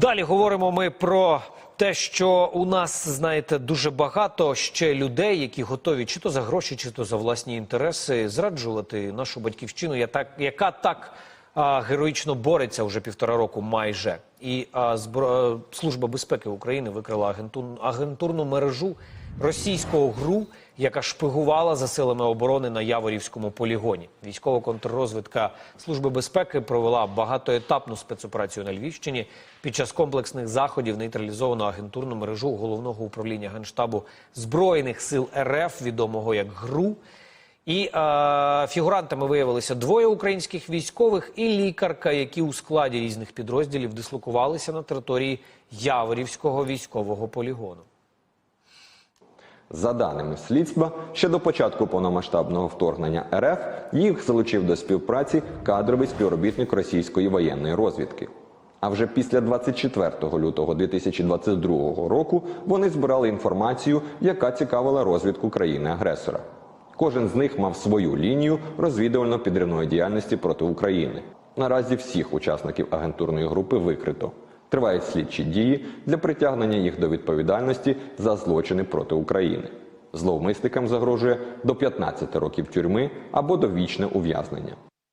Далі говоримо ми про те, що у нас, знаєте, дуже багато ще людей, які готові чи то за гроші, чи то за власні інтереси зраджувати нашу батьківщину, я яка так героїчно бореться вже півтора року майже. І а, е, Служба безпеки України викрила агентур... агентурну мережу російського ГРУ, яка шпигувала за силами оборони на Яворівському полігоні. Військова контррозвідка Служби безпеки провела багатоетапну спецоперацію на Львівщині. Під час комплексних заходів нейтралізовано агентурну мережу головного управління генштабу збройних сил РФ, відомого як ГРУ. І е, фігурантами виявилися двоє українських військових і лікарка, які у складі різних підрозділів дислокувалися на території Яворівського військового полігону. За даними слідства, ще до початку повномасштабного вторгнення РФ їх залучив до співпраці кадровий співробітник російської воєнної розвідки. А вже після 24 лютого 2022 року вони збирали інформацію, яка цікавила розвідку країни-агресора. Кожен з них мав свою лінію розвідувально-підривної діяльності проти України. Наразі всіх учасників агентурної групи викрито. Тривають слідчі дії для притягнення їх до відповідальності за злочини проти України. Зловмисникам загрожує до 15 років тюрми або довічне ув'язнення.